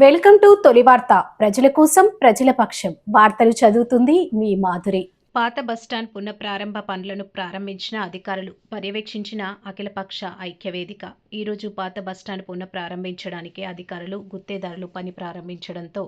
Welcome to తొలి వార్త. ప్రజల కోసం ప్రజల పక్షం. వార్తలు చదువుతుంది మీ మాధురి. పాత బస్టాండ్ పునఃప్రారంభ పనులను ప్రారంభించిన అధికారులు పర్యవేక్షించిన అఖిలపక్ష ఐక్యవేదిక. ఈరోజు పాత బస్టాండ్ పునఃప్రారంభించడానికి అధికారులు గుత్తేదారులు పని ప్రారంభించడంతో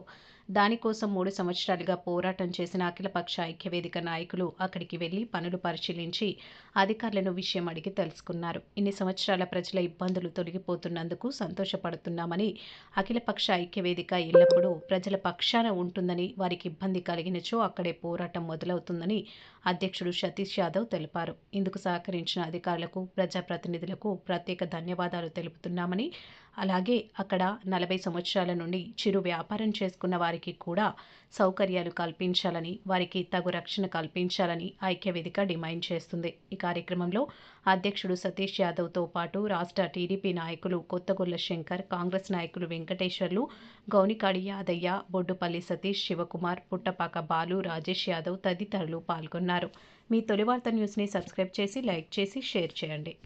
దానికోసం మూడు సంవత్సరాలుగా పోరాటం చేసిన అఖిలపక్ష ఐక్యవేదిక నాయకులు అక్కడికి వెళ్ళి పనులు పరిశీలించి అధికారులను విషయం అడిగి తెలుసుకున్నారు. ఇన్ని సంవత్సరాల ప్రజల ఇబ్బందులు తొలగిపోతున్నందుకు సంతోషపడుతున్నామని అఖిలపక్ష ఐక్యవేదిక ఎల్లప్పుడూ ప్రజల పక్షాన ఉంటుందని వారికి ఇబ్బంది కలిగినచో అక్కడే పోరాటం మొదలవుతుందని అధ్యక్షుడు సతీష్ యాదవ్ తెలిపారు. ఇందుకు సహకరించిన అధికారులకు ప్రజాప్రతినిధులకు ప్రత్యేక ధన్యవాదాలు. తెలుపుతున్నామని అలాగే అక్కడ నలభై సంవత్సరాల నుండి చిరు వ్యాపారం చేసుకున్న వారికి కూడా సౌకర్యాలు కల్పించాలని వారికి తగు రక్షణ కల్పించాలని ఐక్యవేదిక డిమాండ్ చేస్తుంది. ఈ కార్యక్రమంలో అధ్యక్షుడు సతీష్ యాదవ్తో పాటు రాష్ట్ర టీడీపీ నాయకులు కొత్తగొల్ల శంకర్ కాంగ్రెస్ నాయకులు వెంకటేశ్వర్లు గౌనికాడి యాదయ్య బొడ్డుపల్లి సతీష్ శివకుమార్ పుట్టపాక బాలు రాజేష్ యాదవ్ తదితరులు పాల్గొన్నారు. మీ తొలి వార్త న్యూస్ని సబ్స్క్రైబ్ చేసి లైక్ చేసి షేర్ చేయండి.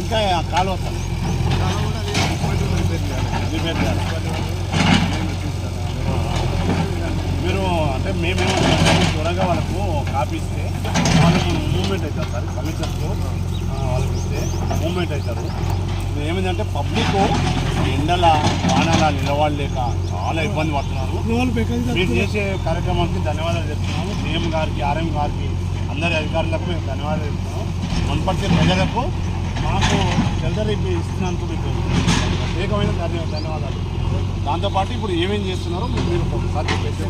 ఇంకా ఆ కాలువ సార్ చేయాలి. మీరు అంటే మేమేమో త్వరగా వాళ్ళకు కాపీ ఇస్తే వాళ్ళకు మూవ్మెంట్ అవుతారు సార్ కమిషన్తో వాళ్ళకి ఇస్తే మూవ్మెంట్ అవుతారు ఏమైందంటే పబ్లిక్ ఎండల వానల నిలబడలేక చాలా ఇబ్బంది పడుతున్నారు. మీరు చేసే కార్యక్రమానికి ధన్యవాదాలు చెప్తున్నాము. సీఎం గారికి ఆర్ఎం గారికి అందరి అధికారులకు మేము ధన్యవాదాలు చెప్తున్నాము. మున్పటి ప్రజలకు మాకు షెల్టర్ ఇస్తున్నందుకు మీకు ప్రత్యేకమైన ధన్య ధన్యవాదాలు. దాంతోపాటు ఇప్పుడు ఏమేం చేస్తున్నారో మీరు ఒకసారి చెప్పేసి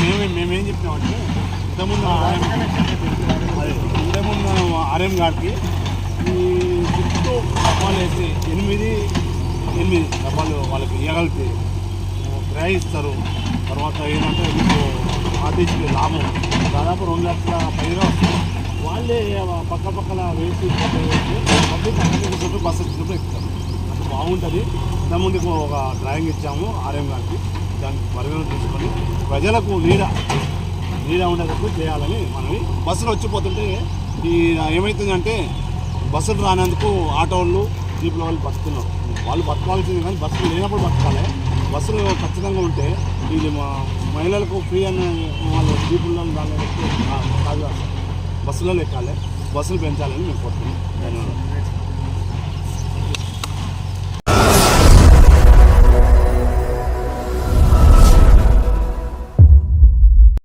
మేము మేమేం చెప్పినామంటే ఇంతకుముందు ఆర్ఎం అదే ఇంతకుముందు ఆర్ఎం గారికి ఈ తొమ్మిది ఎనిమిది డబ్బాలు వాళ్ళకి ఇవ్వగలిగితే గ్రహిస్తారు తర్వాత ఏంటంటే మీకు ఆర్టీసీకి లాభం. దాదాపు రెండు లక్షల పైగా వాళ్ళే పక్క పక్కన వేసి పబ్లిక్ అక్కడ బస్సు చుట్టూ ఎక్కుతారు అది బాగుంటుంది. దాని ముందుకు ఒక డ్రాయింగ్ ఇచ్చాము ఆర్ఎం గారికి. దాన్ని పరిగణన తీసుకొని ప్రజలకు నీడ నీడ ఉండేటట్టు చేయాలని మనవి. బస్సులు వచ్చిపోతుంటే ఈ ఏమవుతుందంటే బస్సులు రానందుకు ఆటోళ్ళు జీపుల వాళ్ళు బతుకున్నాం వాళ్ళు బతకాల్సింది కానీ బస్సులు లేనప్పుడు బతకాలి. బస్సులు ఖచ్చితంగా ఉంటే ఇది మా మహిళలకు ఫ్రీ అని వాళ్ళు జీపుల్లో దాని కాదు కాదు. బస్సులలో ఎక్కాలి బస్సులు పెంచాలని మేము కోరుతున్నాం. ధన్యవాదాలు.